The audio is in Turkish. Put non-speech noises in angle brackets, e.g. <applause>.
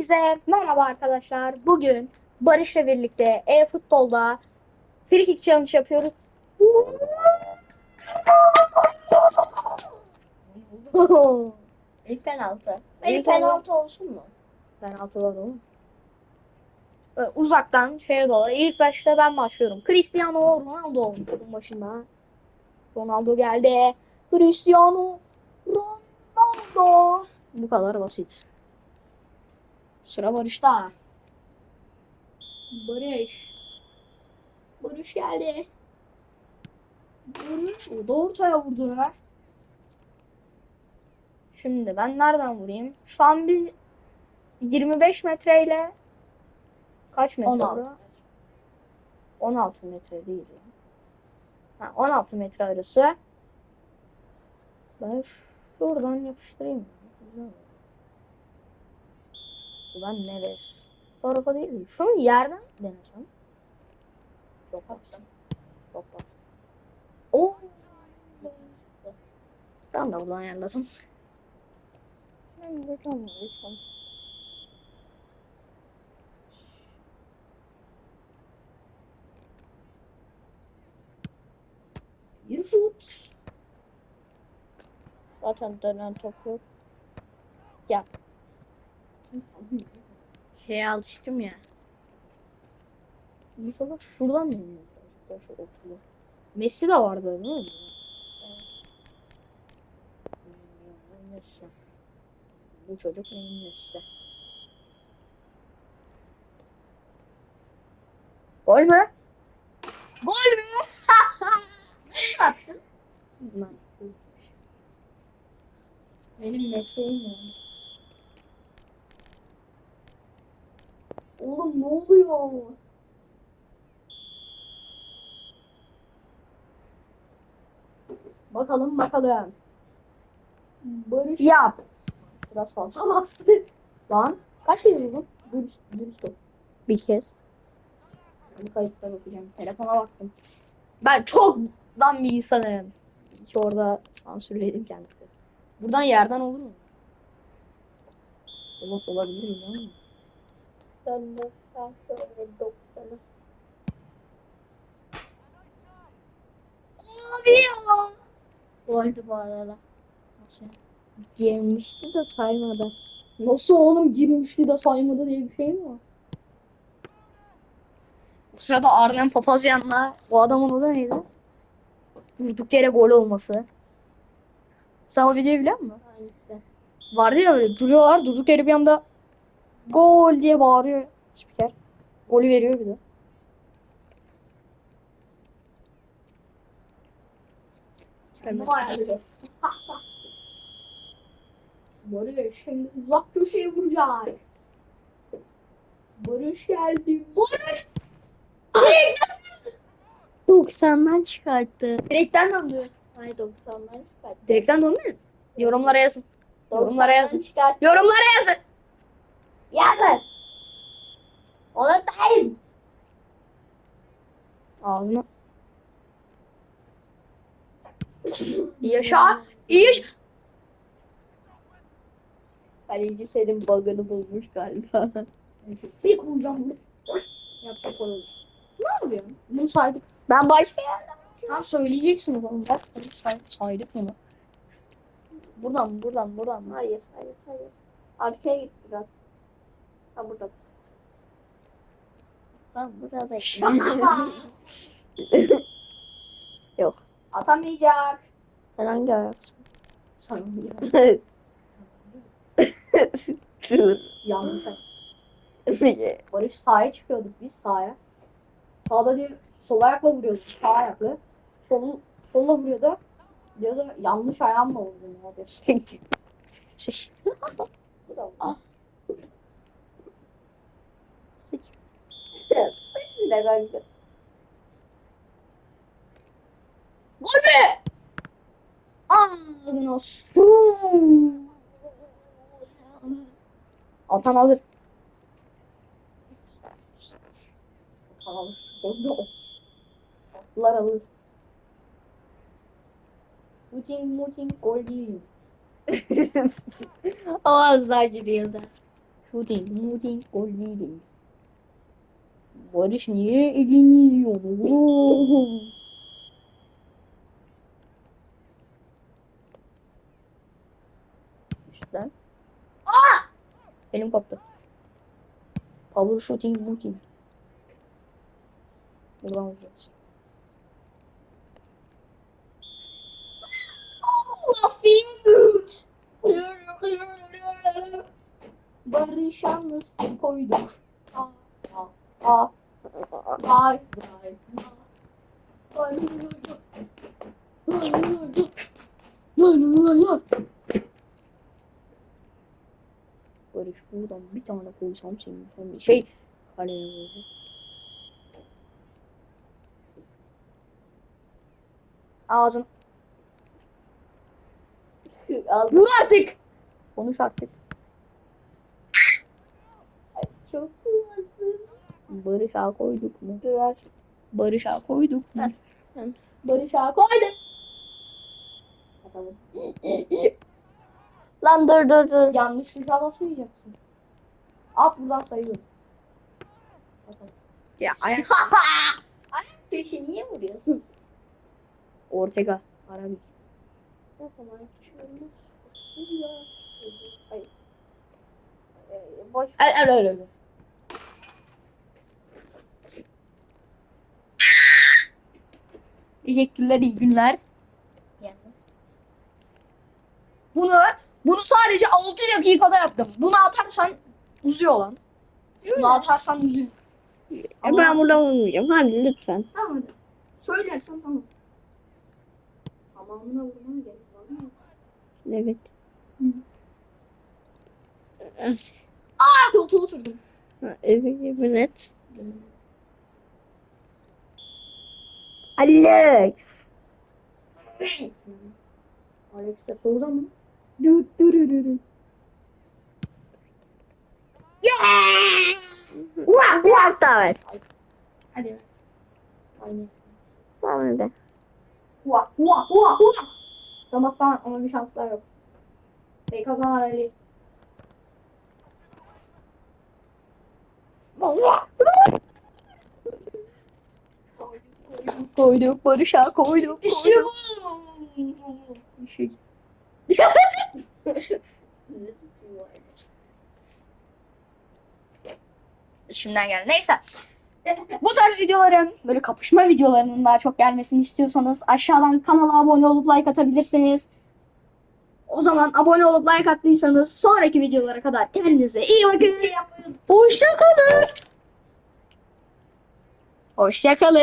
Hepinize merhaba arkadaşlar. Bugün Barış'la birlikte e-futbolda free kick challenge yapıyoruz. İlk penaltı. İlk penaltı olsun mu? Penaltı var oğlum. Ee, Uzaktan şeye doğru. İlk başta ben başlıyorum. Cristiano Ronaldo topun başında. Ronaldo geldi. Cristiano Ronaldo. Bu kadar basit. Sıra Barış'ta. Barış. Barış geldi. Barış. O da ortaya vurdu. Şimdi ben nereden vurayım? Şu an biz 25 metreyle kaç metre? 16. bu? 16 metre değil ya. Ha, 16 metre arası. Ben şuradan yapıştırayım. Güzel Neves. Bu tarafa değil mi? Şunu yerden denesem. Çok bastım. Çok bastım. Oo. Ben de buradan ayarladım. Ben de tam vurursam. Bir şut. Zaten dönen top yok. Şeye alıştım ya. Mustafa şuradan mı daha şu ortalığı. Messi de vardı değil mi? Messi. Bu çocuk benim Messi. Gol mü? Gol mü? Attın? <laughs> Ben. Benim mesleğim ya. Oğlum ne oluyor? Bakalım bakalım. Barış. Yap. Biraz bastı. Lan kaç kez vurdun? Dürüst, dürüst ol. Bir kez. Ben kayıtlara bakacağım. Telefona baktım. Ben çok dan bir insanım. Ki orada sansürledim kendisi. Buradan yerden olur mu? Olur, olabilir mi? Ya? Ben de ben şöyle doksanı. Abi ya. Goldü bu arada. Nasıl? ya? Girmişti de saymadı. Nasıl oğlum girmişti de saymadı diye bir şey mi var? Bu sırada Arden Papazyan'la o adamın adı neydi? Durduk yere gol olması. Sen o videoyu biliyor musun? Hangisi? Vardı ya öyle duruyorlar durduk yere bir anda gol diye bağırıyor spiker. Golü veriyor bir de. Barış şimdi uzak köşeye vuracak. Barış geldi. Barış! <laughs> 90'dan çıkarttı. Direkten döndü. Ay 90'dan çıkarttı. Direkten döndü mü? Yorumlara yazın. Yorumlara 90'dan yazın. Yorumlara yazın. Ona değil. Ağzına. Yaşa. İyi. Kaleci senin bug'ını bulmuş galiba. <laughs> Bir koyacağım bunu. Yapacak olur. Ne oluyor? Bunu saydık. Ben başka yerden. Tam söyleyeceksin oğlum. Bak say saydık bunu. Buradan buradan buradan. Hayır, hayır, hayır. Arkaya git biraz. Ha burada. Tamam burada. Yok. Atamayacak. Sen hangi ayaksın? Saymayacak. <laughs> Dur. Yanlış. <laughs> Barış sahaya çıkıyorduk biz sahaya. Sağda diyor sol ayakla vuruyordu sağ ayakla. Sol, solla vuruyordu. Diyordu yanlış ayağımla vurdum ya diyor. Şey. <laughs> Bravo. Ah. Sıç. Saç bile kanka. Gol be! Ağzına su. Atan alır. Atan alır. Sporda o. Atlar alır. Shooting, mooting, gol değil. o az daha gidiyordu. Shooting, mooting, gol leading. Barış niye elini yiyor <laughs> oğlum? Üstten. Aa! Elim koptu. Power shooting, mooting. Buradan. Lafiyet. Barış yalnız koyduk. Ay, ay, ay. Barış buradan bir tane koysam senin son bir şey kaleye vurdu. Ağzın. Vur artık. Konuş artık. Çok hızlı. Barış'a koyduk mu? Duvar. Barış'a koyduk mu? Hı. Barış'a koyduk. Bakalım. <laughs> Lan dur dur dur. Yanlış tuşa basmayacaksın. At buradan sayıyorum. Bakalım. Ya ayak. <laughs> Köşe niye vuruyorsun? Ortega. Arabik. O zaman. Hayır. Ee, boş. El el el. Teşekkürler iyi günler. Yani. Bunu bunu sadece 6 dakikada yaptım. Bunu atarsan uzuyor lan. Bunu atarsan uzuyor. E, ben buradan vurmayacağım. Hadi lütfen. Tamam. Söylersen tamam. Tamamına vurmana gerek? Evet. Aa koltuğa oturdum. Evet, evet. Alex. Alex de mı? Dü dü dü dü dü. Vah, bir hafta ver. Hadi. Aynen. Tamam hadi. Hua hua hua. Ama sana ama bir şans daha yok. Ve kazanan Ali. Koyduk Barış'a. Bir şey. Şimdiden geldi. Neyse. Bu tarz videoların böyle kapışma videolarının daha çok gelmesini istiyorsanız aşağıdan kanala abone olup like atabilirsiniz. O zaman abone olup like attıysanız sonraki videolara kadar kendinize iyi bakın. Hoşçakalın. Hoşçakalın.